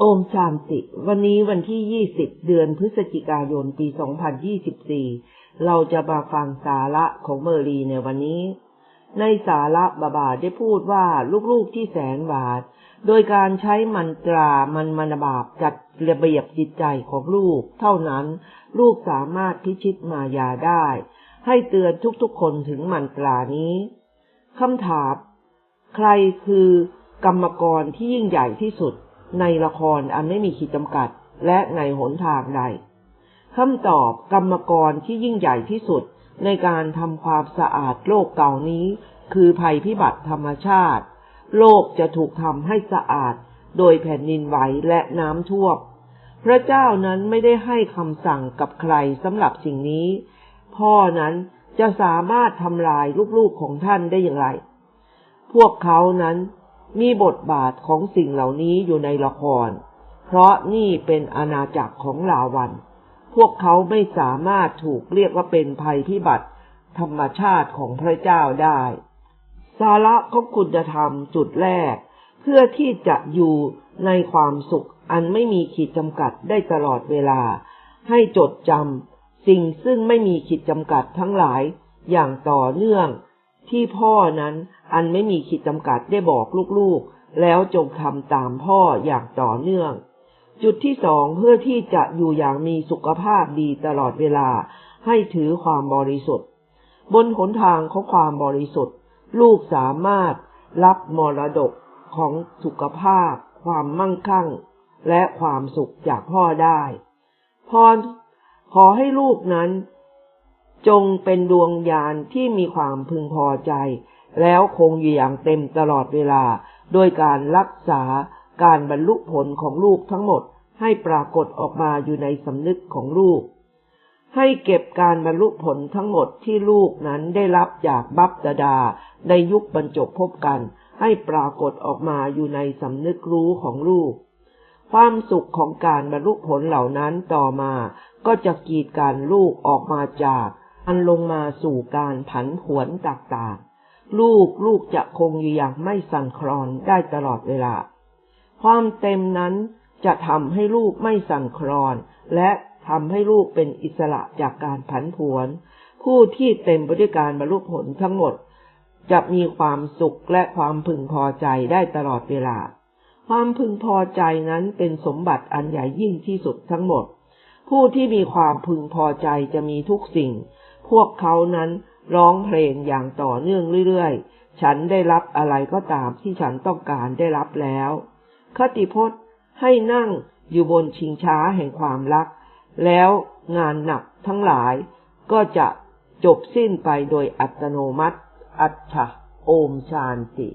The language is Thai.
โอมชานติวันนี้วันที่ 20 เดือนพฤศจิกายน ปี 2024 เราจะมาฟังสาระของเมอรีในวันนี้ ในสาระบาบาได้พูดว่าลูกๆที่แสนบาท โดยการใช้มันตรามันมันบาปจัดระเบียบจิตใจของลูก เท่านั้นลูกสามารถพิชิตมายาได้ ให้เตือนทุกๆคนถึงมันตรานี้คำถาม ใครคือกรรมกรที่ยิ่งใหญ่ที่สุด ในละครอันไม่มีขีดจำกัด และในหนทางใดคำตอบกรรมกรที่ยิ่งใหญ่ที่สุดในการทำความสะอาดโลกเก่านี้ คือภัยพิบัติธรรมชาติ โลกจะถูกทำให้สะอาด โดยแผ่นดินไหวและน้ำท่วมพระเจ้านั้นไม่ได้ให้คำสั่งกับใครสำหรับสิ่งนี้ พ่อนั้นจะสามารถทำลายลูกๆของท่านได้อย่างไร พวกเขานั้น มีบทบาทของสิ่งเหล่านี้อยู่ในละคร เพราะนี่เป็นอาณาจักรของลาวัน พวกเขาไม่สามารถถูกเรียกว่าเป็นภัยพิบัติ ธรรมชาติของพระเจ้าได้ สาระของคุณธรรมจุดแรก เพื่อที่จะอยู่ในความสุขอันไม่มีขีดจำกัดได้ตลอดเวลา ให้จดจำสิ่งซึ่งไม่มีขีดจำกัดทั้งหลายอย่างต่อเนื่องที่พ่อนั้น อันไม่มีขีดจำกัดได้บอกลูกๆ แล้วจงทำตามพ่ออย่างต่อเนื่อง จุดที่สองเพื่อที่จะอยู่อย่างมีสุขภาพดีตลอดเวลา ให้ถือความบริสุทธิ์ บนหนทางของความบริสุทธิ์ ลูกสามารถรับมรดกของสุขภาพ ความมั่งคั่ง และความสุขจากพ่อได้พรขอให้ลูกนั้น จงเป็นดวงญาณที่มีความพึงพอใจ แล้วคงอยู่อย่างเต็มตลอดเวลา โดยการรักษาการบรรลุผลของลูกทั้งหมดให้ปรากฏออกมาอยู่ในสำนึกของลูก ให้เก็บการบรรลุผลทั้งหมดที่ลูกนั้นได้รับจากบัพดาดาในยุคบรรจบพบกัน ให้ปรากฏออกมาอยู่ในสำนึกรู้ของลูก ความสุขของการบรรลุผลเหล่านั้นต่อมา ก็จะกีดการลูกออกมาจาก อันลงมาสู่การผันผวนต่างๆ ลูกลูกจะคงอยู่อย่างไม่สั่นคลอนได้ตลอดเวลา ความเต็มนั้นจะทำให้ลูกไม่สั่นคลอน และทำให้ลูกเป็นอิสระจากการผันผวน ผู้ที่เต็มไปด้วยการบรรลุผลทั้งหมด จะมีความสุขและความพึงพอใจได้ตลอดเวลา ความพึงพอใจนั้นเป็นสมบัติอันใหญ่ยิ่งที่สุดทั้งหมด ผู้ที่มีความพึงพอใจจะมีทุกสิ่ง พวกเขานั้น ร้องเพลงอย่างต่อเนื่องเรื่อยๆ ฉันได้รับอะไรก็ตามที่ฉันต้องการได้รับแล้ว คติพจน์ให้นั่งอยู่บนชิงช้าแห่งความรัก แล้วงานหนักทั้งหลายก็จะจบสิ้นไปโดยอัตโนมัติ อัตถะโอมชานติ